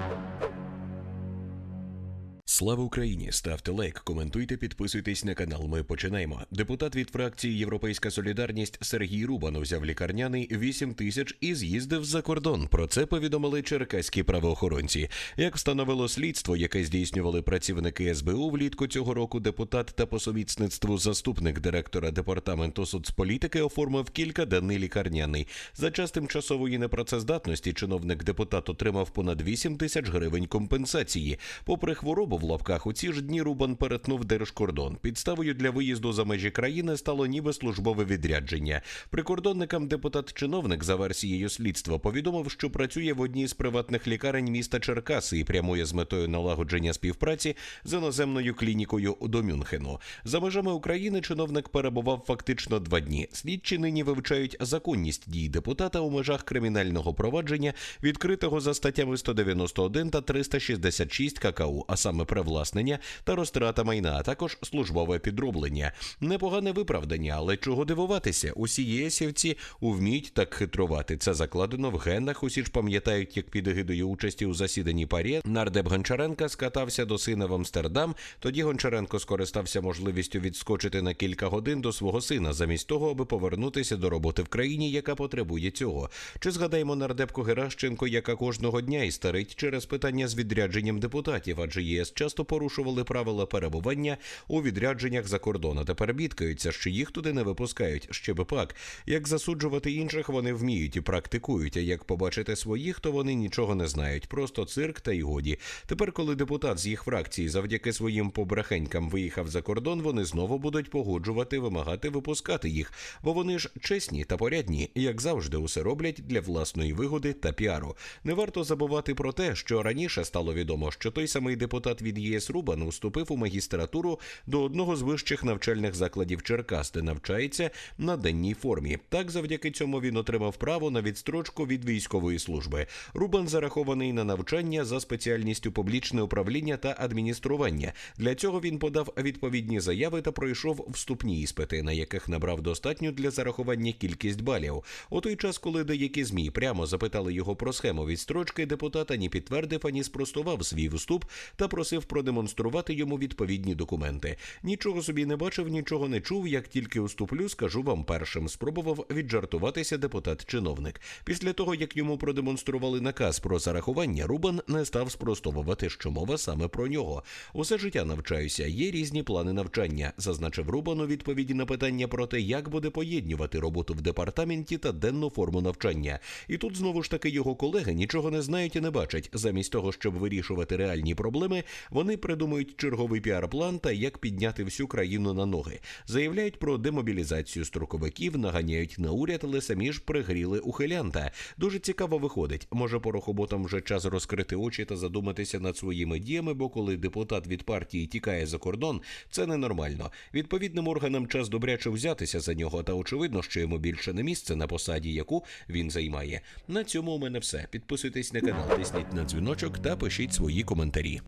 Thank you. Слава Україні! Ставте лайк, коментуйте, підписуйтесь на канал. Ми починаємо. Депутат від фракції Європейська Солідарність Сергій Рубан взяв лікарняний 8 тисяч і з'їздив за кордон. Про це повідомили черкаські правоохоронці. Як встановило слідство, яке здійснювали працівники СБУ влітку цього року, депутат та по совітництву заступник директора департаменту соцполітики оформив кількаденний лікарняний. За час тимчасової непрацездатності чиновник депутат отримав понад 8 тисяч гривень компенсації. Попри хворобу лапках у ці ж дні Рубан перетнув держкордон. Підставою для виїзду за межі країни стало ніби службове відрядження. Прикордонникам депутат-чиновник за версією слідства повідомив, що працює в одній з приватних лікарень міста Черкаси і прямує з метою налагодження співпраці з іноземною клінікою до Мюнхену. За межами України чиновник перебував фактично два дні. Слідчі нині вивчають законність дій депутата у межах кримінального провадження, відкритого за статтями 191 та 366 ККУ, а саме привласнення та розтрата майна, а також службове підроблення. Непогане виправдання, але чого дивуватися? Усі єсівці вміють так хитрувати. Це закладено в генах. Усі ж пам'ятають, як під егидою участі у засіданні парі нардеп Гончаренка скатався до сина в Амстердам. Тоді Гончаренко скористався можливістю відскочити на кілька годин до свого сина, замість того, аби повернутися до роботи в країні, яка потребує цього. Чи згадаємо нардепку Геращенко, яка кожного дня і старить через питання з відрядженням депутатів, адже ЄС часто порушували правила перебування у відрядженнях за кордон. а Тепер бідкаються, що їх туди не випускають. Ще би пак. Як засуджувати інших, вони вміють і практикують. А як побачити своїх, то вони нічого не знають. Просто цирк та й годі. Тепер, коли депутат з їх фракції завдяки своїм побрехенькам виїхав за кордон, вони знову будуть погоджувати, вимагати випускати їх, бо вони ж чесні та порядні, як завжди, усе роблять для власної вигоди та піару. Не варто забувати про те, що раніше стало відомо, що той самий депутат від ЄС Рубан уступив у магістратуру до одного з вищих навчальних закладів Черкас, де навчається на денній формі. Так, завдяки цьому він отримав право на відстрочку від військової служби. Рубан зарахований на навчання за спеціальністю публічне управління та адміністрування. Для цього він подав відповідні заяви та пройшов вступні іспити, на яких набрав достатню для зарахування кількість балів. У той час, коли деякі змі прямо запитали його про схему відстрочки, депутат ані підтвердив, ані спростував свій вступ та просив продемонструвати йому відповідні документи. Нічого собі не бачив, нічого не чув. Як тільки уступлю, скажу вам першим. Спробував віджартуватися депутат-чиновник. Після того, як йому продемонстрували наказ про зарахування, Рубан не став спростовувати, що мова саме про нього. Усе життя навчаюся. Є різні плани навчання, зазначив Рубан у відповіді на питання про те, як буде поєднювати роботу в департаменті та денну форму навчання. І тут знову ж таки його колеги нічого не знають і не бачать. Замість того, щоб вирішувати реальні проблеми, вони придумують черговий піар-план та як підняти всю країну на ноги. Заявляють про демобілізацію строковиків, наганяють на уряд, але самі ж пригріли ухилянта. Дуже цікаво виходить. Може, порохоботам вже час розкрити очі та задуматися над своїми діями, бо коли депутат від партії тікає за кордон, це ненормально. Відповідним органам час добряче взятися за нього, та очевидно, що йому більше не місце на посаді, яку він займає. На цьому у мене все. Підписуйтесь на канал, тисніть на дзвіночок та пишіть свої коментарі.